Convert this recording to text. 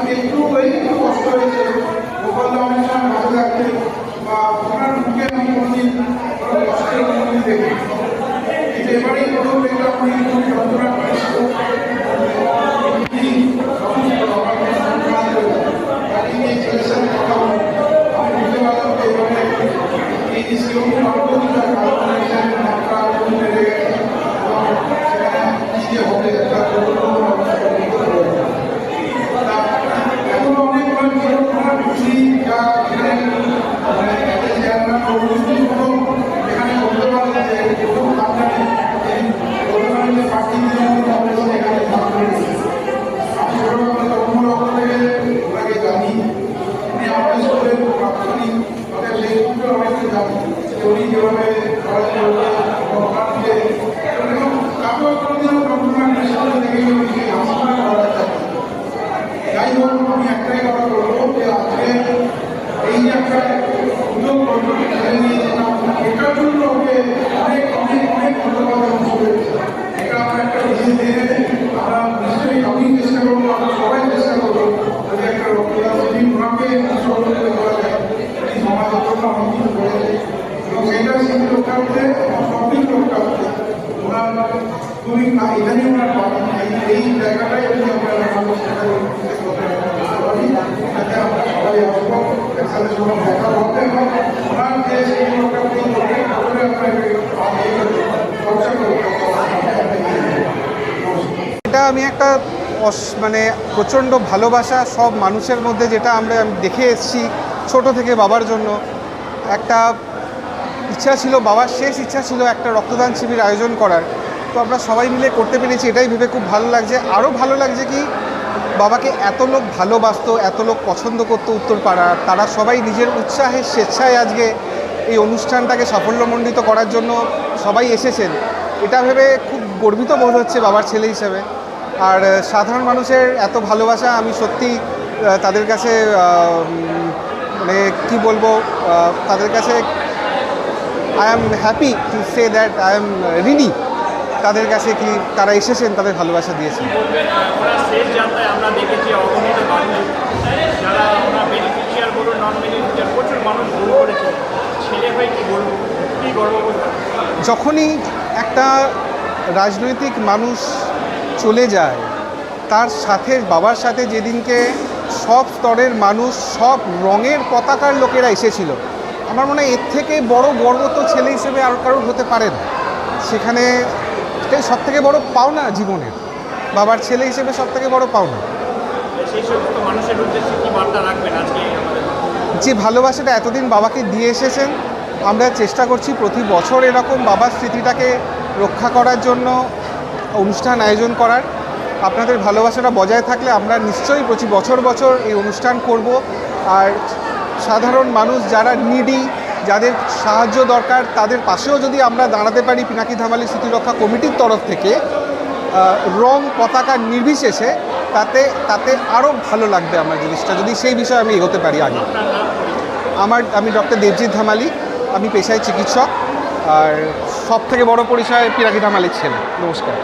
আমি একটু একটু কষ্ট হয়েছে। গোপাল অনেক সময় ভালো লাগছে বা ওনার মুখে আমি কোনোদিন কোনো কষ্টের কোনোদিন দেখি কিন্তু এবারেই প্রথম দেখলাম উনি খুব যন্ত্রণা করেছিল আমি বুঝতে পারলাম যে এবারে এই সিওম অল্পদিনকার কারণে মাত্রা কমে গেছে এবং সেখানে কি যে হবে একটা গুরুত্বপূর্ণ অবস্থা এখনও অনেক অনেক ঘটনা খুশি যা এখানে মানে চেয়ারম্যান অবস্থিত প্রথম এখানে বলতে পারেন যে প্রথম আপনাকে এই বলতে পারেন যে পার্টি নিয়মিত কংগ্রেস এখানে ভাগ করেছে আমি ছোটবেলা জন্মলগ্ন থেকে ওনাকে জানি উনি আমাদের স্কুলের প্রাথমিক আমাদের সেই স্কুলে অনেকে জানি যে উনি যেভাবে পড়াশোনা করতেন ওখানে এবং কাপড় কোনোদিনও যন্ত্রণা নিঃশ্বাস দেখে উনি হাসপাতাল করা যায় যাই হোক আমি একটাই কথা বলব যে আজকে এই যে একটা উদ্যোগ করব ছেলে নিয়েছিলাম এটার জন্য ওকে অনেক অনেক অনেক ধন্যবাদ এবং শুভেচ্ছা এটা আমরা একটা দিনে আমরা নিশ্চয়ই আমি চেষ্টা করব আমরা সবাই চেষ্টা করব যদি একটা রক্তদান শিবির ওনাকে সহযোগিতা করা যায় এই সমাজের জন্য অনেক কিছু করেছে এবং সেইটা সেই লোকটা হচ্ছে সব কিছু লোকটা হচ্ছে ওনার খুবই এখানে ওনার বাড়ি। এই- এই জায়গাটাই যদি আমরা রাখার চেষ্টা করি যাতে আমরা সবাই আসব একসাথে সবাই দেখা করতে এবং ওনার যে সেই লোকটা উনি করবে তারপরে আমরা এটাকে চর্চা করব এটা আমি একটা মানে প্রচণ্ড ভালোবাসা সব মানুষের মধ্যে যেটা আমরা আমি দেখে এসেছি ছোট থেকে বাবার জন্য। একটা ইচ্ছা ছিল, বাবার শেষ ইচ্ছা ছিল একটা রক্তদান শিবির আয়োজন করার। তো আমরা সবাই মিলে করতে পেরেছি, এটাই ভেবে খুব ভালো লাগছে। আরও ভালো লাগছে কি, বাবাকে এত লোক ভালোবাসতো, এত লোক পছন্দ করতো উত্তরপাড়ার তারা সবাই নিজের উৎসাহে, স্বেচ্ছায় আজকে এই অনুষ্ঠানটাকে সাফল্যমণ্ডিত করার জন্য সবাই এসেছেন। এটা ভেবে খুব গর্বিত বোধ হচ্ছে বাবার ছেলে হিসেবে। আর সাধারণ মানুষের এত ভালোবাসা আমি সত্যি তাদের কাছে মানে কি বলব তাদের কাছে I am happy to say that I am ready তাদের কাছে কি তারা এসেছেন তাদের ভালোবাসা দিয়েছেন। যখনই একটা রাজনৈতিক মানুষ চলে যায় তার সাথে বাবার সাথে যেদিনকে সব স্তরের মানুষ সব রঙের পতাকার লোকেরা এসেছিল আমার মনে হয় এর থেকে বড় গর্ব তো ছেলে হিসেবে আর কারোর হতে পারে না। সেখানে এটাই সব থেকে বড় পাওনা জীবনের বাবার ছেলে হিসেবে সব থেকে বড় পাওনা। যে ভালোবাসাটা এতদিন বাবাকে দিয়ে এসেছেন আমরা চেষ্টা করছি প্রতি বছর এরকম বাবার স্মৃতিটাকে রক্ষা করার জন্য অনুষ্ঠান আয়োজন করার। আপনাদের ভালোবাসাটা বজায় থাকলে আমরা নিশ্চয়ই প্রতি বছর বছর এই অনুষ্ঠান করব। আর সাধারণ মানুষ যারা নিডি যাদের সাহায্য দরকার, তাদের পাশেও যদি আমরা দাঁড়াতে পারি পিনাকি ধামালি স্মৃতিরক্ষা কমিটির তরফ থেকে রং পতাকা নির্বিশেষে, তাতে তাতে আরও ভালো লাগবে আমার জিনিসটা। যদি সেই বিষয়ে আমি এগোতে পারি আগে। আমার, আমি ডক্টর দেবজিৎ ধামালি, আমি পেশায় চিকিৎসক, আর সব থেকে বড় পরিচয় পিরাকি ধামালির ছেলে। নমস্কার।